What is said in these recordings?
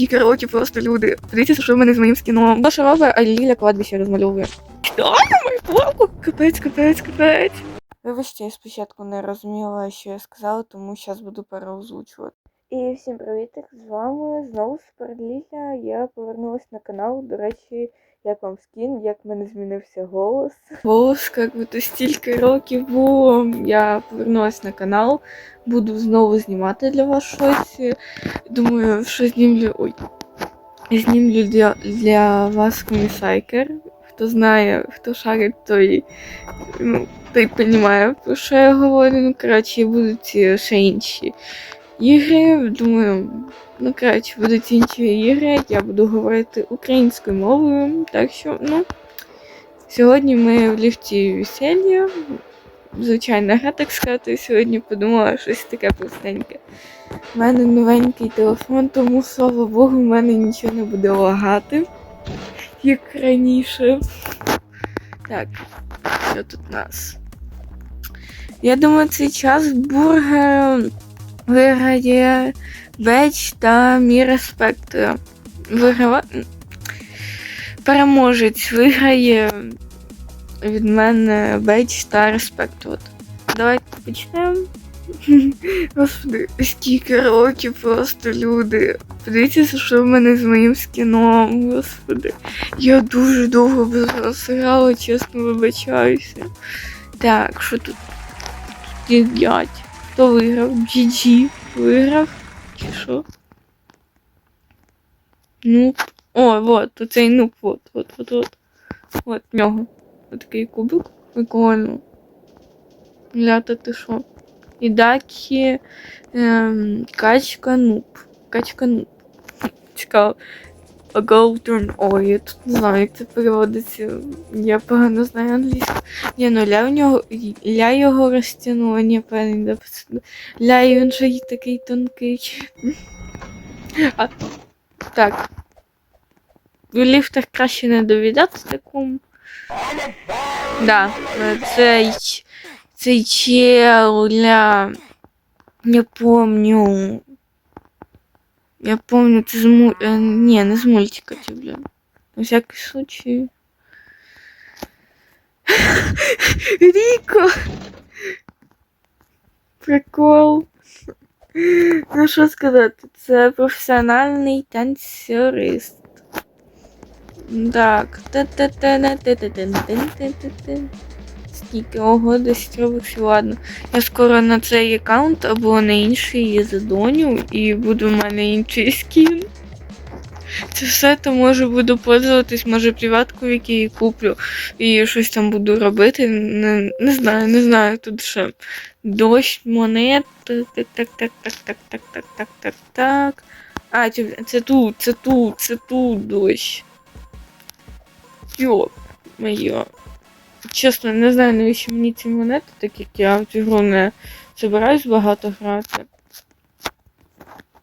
стільки років просто люди. Подивіться, що в мене з моїм скіном. Що робить, а Ліля кладбище розмальовує. Що? Мою плавку? Капець, капець, капець. Вибачте, я спочатку не розуміла, що я сказала, тому зараз буду переозвучувати. І всім привіт, з вами знову Суперліля. Я повернулася на канал. До речі, як вам скін, як в мене змінився голос. Голос, як би то стільки років було. Я повернулася на канал, буду знову знімати для вас щось. Думаю, що знімлю. Ой. Знімлю для, для вас комісайкер. Хто знає, хто шарить, той, ну, той розуміє, про що я говорю. Ну, коротше, будуть ще інші ігри. Думаю, ну, коротше, будуть інші ігри. Я буду говорити українською мовою. Так що, ну, сьогодні ми в ліфті весілля. Звичайна гра, так сказати, сьогодні подумала щось таке простеньке. У мене новенький телефон, тому слава Богу, в мене нічого не буде лагати, як раніше. Так, що тут у нас? Я думаю, цей час бургер виграє Беч та Міра Спектра. Виграва... Переможець виграє від мене Беч та Респект. От. Давайте почнемо. Господи, скільки років просто люди. Подивіться, що в мене з моїм скіном, господи. Я дуже довго без вас грала, чесно вибачаюся. Так, що тут? Тут їдять. Хто виграв? GG виграв? Чи що? Ну. О, вот, оцей нуб, вот, вот, вот, вот. В нього. Отакий кубик. Прикольно. Ля, ти що? І дакі ем, качка нуб. Качка нуб. Цікаво. A golden Ой, тут не знаю, як це переводиться. Я погано знаю англійську. Ні, ну ля в нього. Ля його розтягнула, ні, певний. Ля і він же такий тонкий. А, так. В ліфтах краще не довідати такому. Да, цей, цей чел, ля, я помню. Я помню, це з му... е, Ні, не з мультика, це, блін. На всякий случай. Ріко! Прикол. Ну що сказати, це професіональний танцюрист. Так. Скільки ого, 10 робоксів, ладно. Я скоро на цей аккаунт або на інший задоню і буде в мене інший скін. Це все то може буду пользуватись, може приватку, в якій куплю, і щось там буду робити. Не, не знаю, не знаю. Тут ще дощ, монет. Так, так, так, так, так, так, так, так, так, так. А, це тут, це тут, це тут дощ. Йоп, моє. Чесно, не знаю, навіщо мені ці монети, так як я в цю гру не збираюсь багато грати.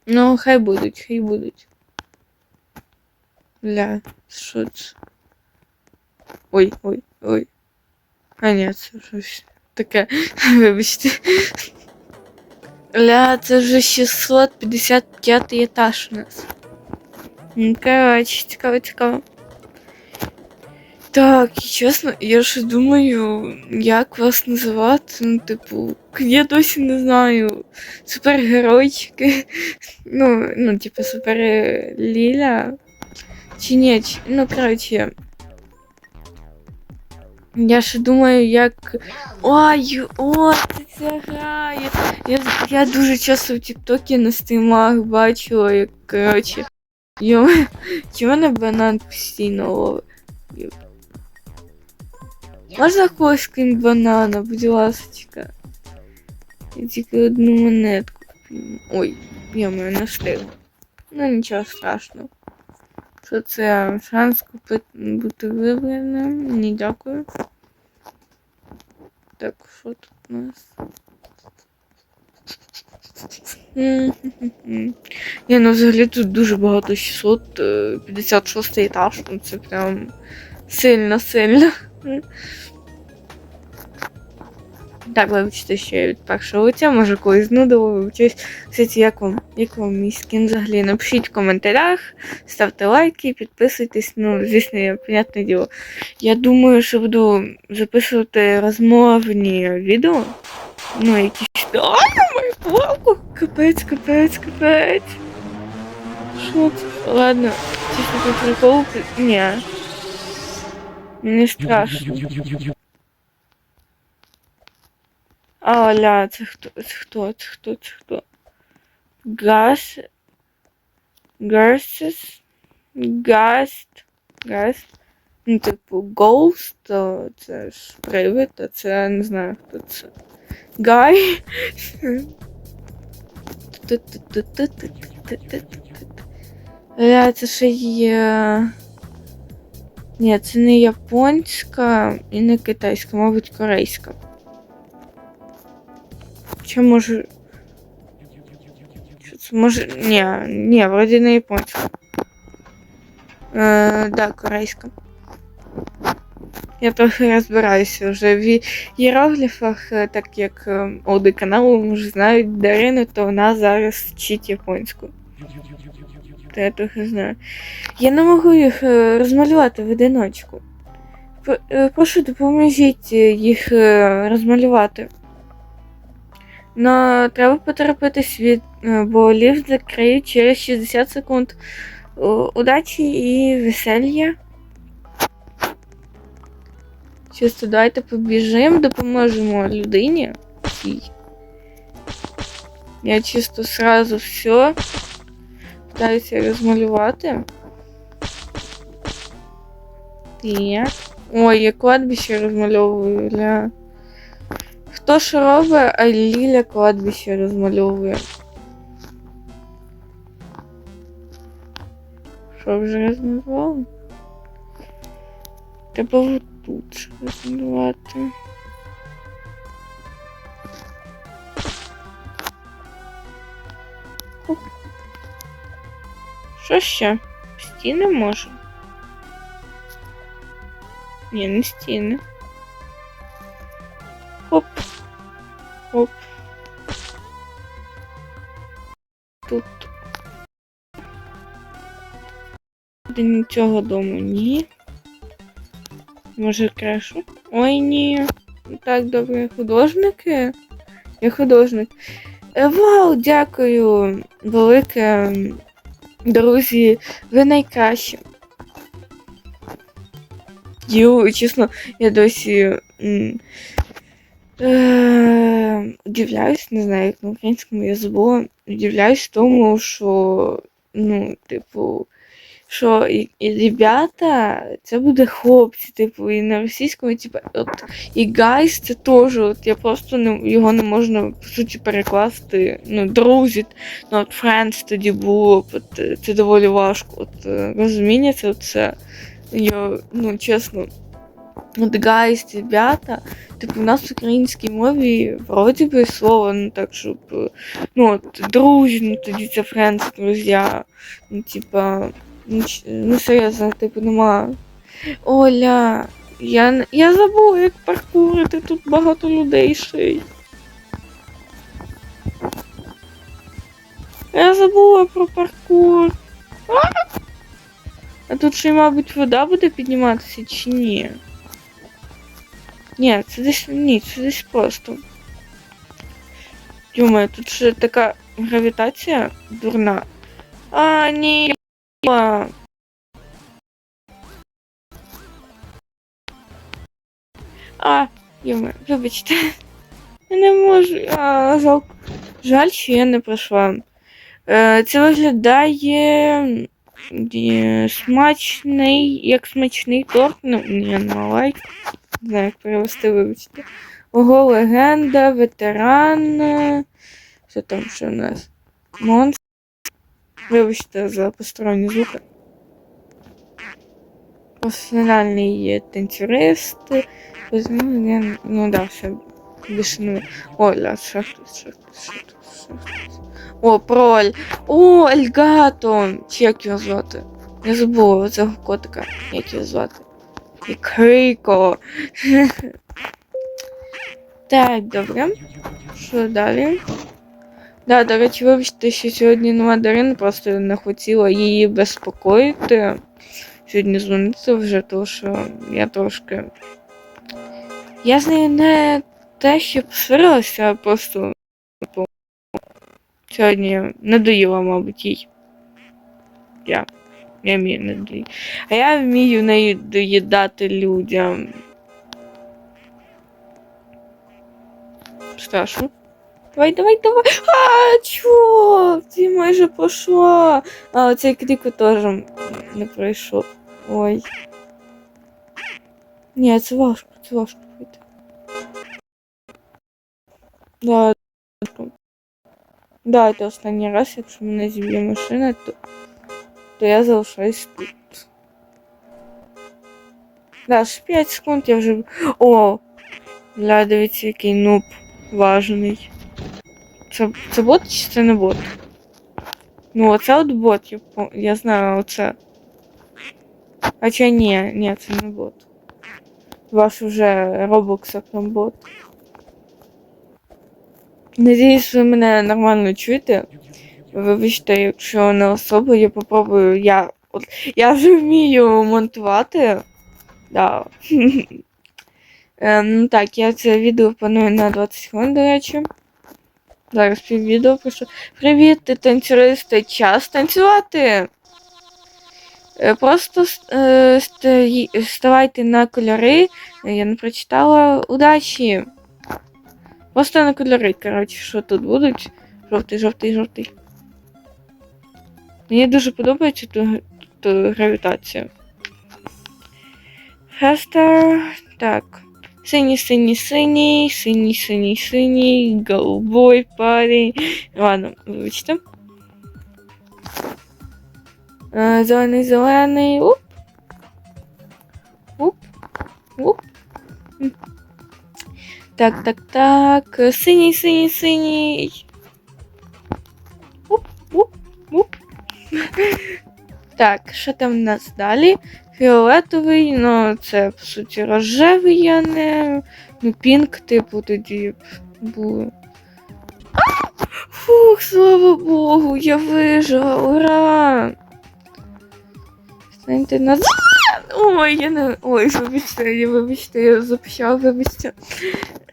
Ну, хай будуть, хай будуть. Бля, що це? Ой, ой, ой. А ні, це щось таке. Вибачте. Ля, це вже 655 етаж у нас. Ну, коротше, цікаво, цікаво. Так, і чесно, я ж думаю, як вас називати. Ну, типу, я досі не знаю. Супергеройчики. Ну, ну, типу, супер Ліля. Чи ні, чи... ну, коротше. Я ще думаю, як. Ой, о, це ця грає. Я, я дуже часто в Тіктокі на стрімах бачила, як, коротше. Йо, чи мене банан постійно ловить? Можна крім банана, будь ласочка. Я тільки одну монетку. Ой, я не встигла. Ну нічого страшного. Що це шанс купити бути вибраним? Ні, дякую. Так, що тут у нас? Ні, ну взагалі тут дуже багато 656 етаж, ну це прям сильно-сильно. Так, що я від першого лиця, може колись знудило, вибачаюсь. Кстати, як вам, як вам мій скін взагалі? Напишіть в коментарях, ставте лайки, підписуйтесь. Ну, звісно, я, понятне діло. Я думаю, що буду записувати розмовні відео. Ну, якісь. Ай, мою палку! Капець, капець, капець. Це? Ладно, чисто по приколу. Ні. Мені страшно. А, ля, це хто? Це хто? Це хто? Це хто? Газ. Гарсис. Гаст. Гаст. Ну, типу, Ghost, то це ж привид, а це я не знаю, хто це. Гай. Ля, це ще є. Ні, це не японська і не китайська, мабуть, корейська. Чи може. Що це може. Ні, ні, вроді не японська. Е, да, корейська. Я трохи розбираюся вже в іерогліфах, е, так як е, оди каналу вже знають Дарину, то вона зараз вчить японську. То я трохи знаю. Я не можу їх е, розмалювати в одиночку. Е, Прошу, допоможіть е, їх розмалювати. Но треба поторопитись від, бо ліфт закриють через 60 секунд. Удачі і веселья. Чисто давайте побіжимо, допоможемо людині. Я чисто сразу все питаюся розмалювати. Так. Ой, я кладбище розмальовую. Ля. Хто що робить, а Ліля кладбище розмальовує. Що вже розмалювали? Треба тут розмалювати. Хоп. Що ще? Стіни може? Ні, не стіни. Хоп. Хоп. Тут. До нічого дому ні. Може крешу? Ой, ні. Так, добре, художники. Я художник. Е, Вау, дякую, велике. Друзі, ви найкращі. Ю, чесно, я досі е, удивляюсь, не знаю, як на українському я забула. Удивляюсь тому, що, ну, типу, що і, і ребята, це буде хлопці, типу, і на російському, типу, от, і гайс це теж, от я просто не, його не можна, по суті, перекласти. Ну, друзі, ну, от friends тоді було, от, це доволі важко. От, е, розуміння, це, це я, ну, чесно, от гайс, ребята, типу, у нас в українській мові вроді би слово, ну так, щоб, ну, от, друзі, ну, тоді це friends, друзі, ну, типа, ну, ну серйозно, типу, нема. Оля, я, я забула, як паркурити, тут багато людей ще. Я забула про паркур. А! А тут ще, мабуть, вода буде підніматися чи ні? Ні, це десь ні, це десь просто. Думаю, тут ще така гравітація дурна. А, ні. А. Юма, вибачте. Я не можу. А, жалко. Жаль, що я не пройшла. Е, це виглядає е, смачний, як смачний торт. Ну, ні, ну лайк. Не знаю, як перевести, вибачте. Ого, легенда, ветеран. Що там ще у нас? Монстр. Вибачте за посторонні звуки. Професіональний танцюрист. Ну, да, все. Більше не. О, ля, ще хтось, ще хтось. О, проль. О, Ельгато. Чи як звати? Я забула цього котика. Як його звати? І Крико. Так, добре. Що далі? Да, до речі, вибачте, що сьогодні нема Дарини, просто не хотіла її безпокоїти. Сьогодні дзвонити вже, тому що я трошки. Я з нею не те, що посварилася, а просто типу, сьогодні не доїла, мабуть, їй. Я. Я вмію не доїти. А я вмію неї доїдати людям. Страшно. Давай, давай, давай. А, чо? Ти майже пошла. А, оцей крик теж не пройшов. Ой. Ні, це важко, це важко пройти. Да. Да, це останній раз, якщо мене зіб'є машина, то, то я залишаюсь тут. Да, ж 5 секунд я вже. О! Бля, дивіться, який нуб важний. Це, це бот чи це не бот? Ну, оце от бот, я, я знаю, оце. А чи ні, ні, це не бот. Ваш уже Roblox там бот. Надіюсь, ви мене нормально чуєте. Вибачте, якщо не особо, я попробую. Я, от, я вже вмію монтувати. Да. Ем, ну так, я це відео планую на 20 хвилин, до речі. Зараз піввідео пишу. Привіт, ти танцюристи, час танцювати. Е, Просто е, ставайте на кольори. Я не прочитала. Удачі. Просто на кольори, коротше, що тут будуть. Жовтий, жовтий, жовтий. Мені дуже подобається тут, тут гравітація. Faster. Так. Синій, синій, синій, синій, синій, синій, голубой парень. Ладно, вибачте. Е, Зелений, зелений. Уп. Уп. Уп. М. Так, так, так. Е, Синій, синій, синій. Уп, уп, уп. Так, що там в нас далі? Фіолетовий, ну це по суті рожевий, а не. Ну, пінк, типу, тоді було. Фух, слава Богу, я вижила, ура! Станьте назад! Ой, я не. Ой, вибачте, я вибачте, я запищала, вибачте.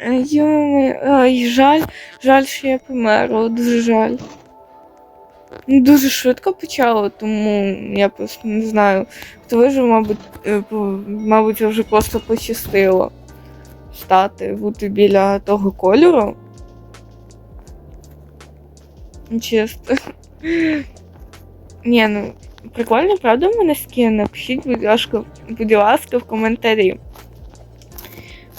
Е, Йоми, ай, жаль, жаль, що я померла, дуже жаль. Дуже швидко почало, тому я просто не знаю. Хто вижив, мабуть, е, мабуть, вже просто пощастило стати, бути біля того кольору. Чесно. Ні, ну, прикольно, правда, в мене скін? Напишіть, будь ласка, будь ласка, в коментарі.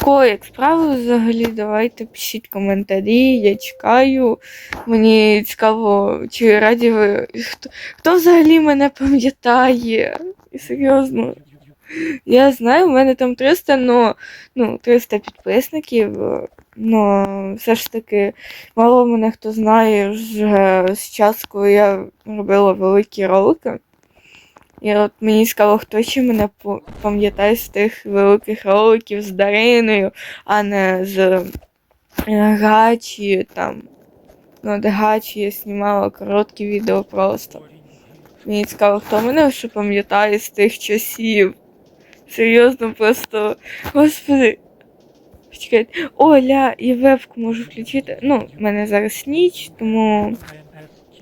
Кого як справи взагалі, давайте пишіть коментарі, я чекаю. Мені цікаво, чи раді ви. Хто, хто взагалі мене пам'ятає? Серйозно. Я знаю, в мене там 300, но, ну, 300 підписників. Ну, все ж таки, мало мене хто знає вже з часу, коли я робила великі ролики. І от мені цікаво, хто ще мене пам'ятає з тих великих роликів з Дариною, а не з е, Гачі там. Ну, де Гачі я знімала короткі відео просто. Мені цікаво, хто мене ще пам'ятає з тих часів. Серйозно, просто. Господи. Чекайте. Оля, я вебку можу включити. Ну, в мене зараз ніч, тому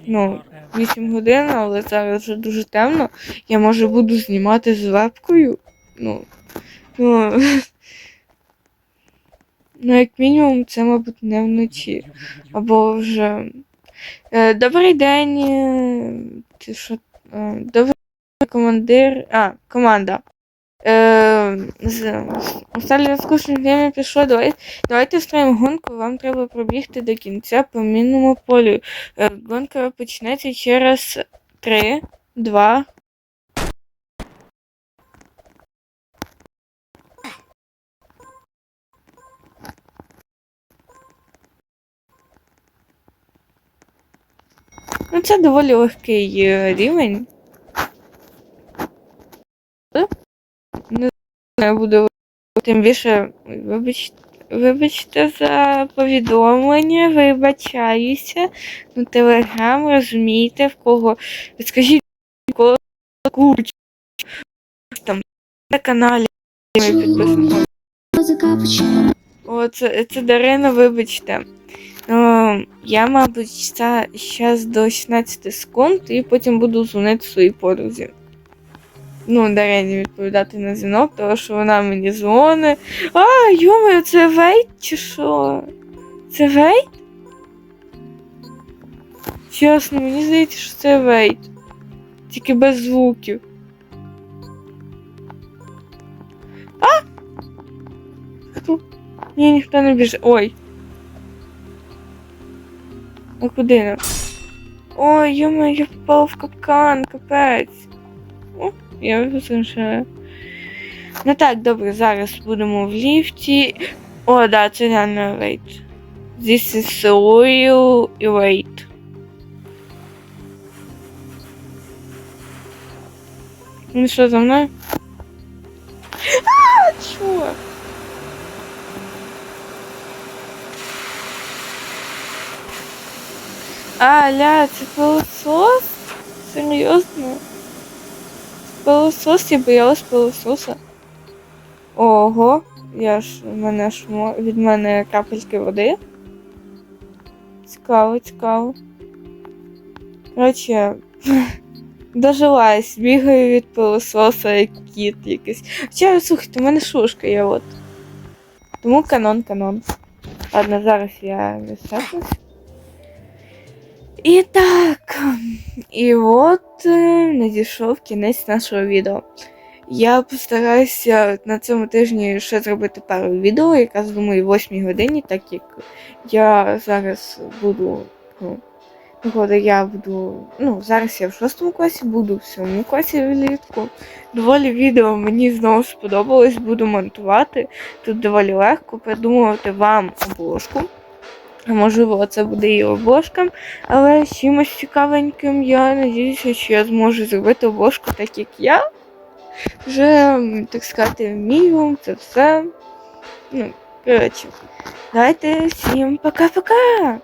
ну, 8 годин, але зараз вже дуже темно. Я може буду знімати з вебкою. Ну. Ну, ну як мінімум, це, мабуть, не вночі. Або вже. Е, добрий день. е, Ти що? Е, добрий командир. А, команда. З, останнє скучне время пішло. Давай, давайте строїмо гонку. Вам треба пробігти до кінця по мінному полю. Е, гонка почнеться через 3, 2. Ну, це доволі легкий е, рівень. Е? Не буде тим більше, вибачте, вибачте за повідомлення, вибачаюся. Ну, телеграм, розумієте, в кого. Скажіть, кого курч там на каналі підписано. Це, це Дарина, вибачте. Ну, я, мабуть, зараз до 16 секунд і потім буду дзвонити своїй подрузі. Ну, Дарині відповідати на дзвінок, тому що вона мені дзвонить. А, йомаю, це вейт чи що? Це вейт? Чесно, мені здається, що це вейт. Тільки без звуків. А! Хто? Ні, ніхто не біжить. Ой. А куди нам? Ой, йомаю, я попала в капкан, капець. О, я визначаю. Ну так, добре, зараз будемо в ліфті. О, да, це реально вейт. This is oil і wait. Ну що, за мною? А, чорт! А, ля, це пилосос? Серйозно? Пилосос, я боялась пилососа. Ого, я ж мене ж від мене капельки води. Цікаво, цікаво. Коротше, дожилась, бігаю від пилососа, як кіт якийсь. Хоча, слухайте, у мене шушка є от. Тому канон, канон. Ладно, зараз я висаджусь. І так. І от е, надійшов кінець нашого відео. Я постараюся на цьому тижні ще зробити пару відео, якраз думаю, 8 годині, так як я зараз буду. Ну, я буду. Ну, зараз я в 6 класі буду, в 7 класі влітку. Доволі відео мені знову сподобалось, буду монтувати. Тут доволі легко придумувати вам обложку. Можливо, це буде і обложка, але з чимось цікавеньким я надіюся, що я зможу зробити обложку так, як я. Вже, так сказати, вмію, це все. Ну, коротше. Давайте всім пока-пока!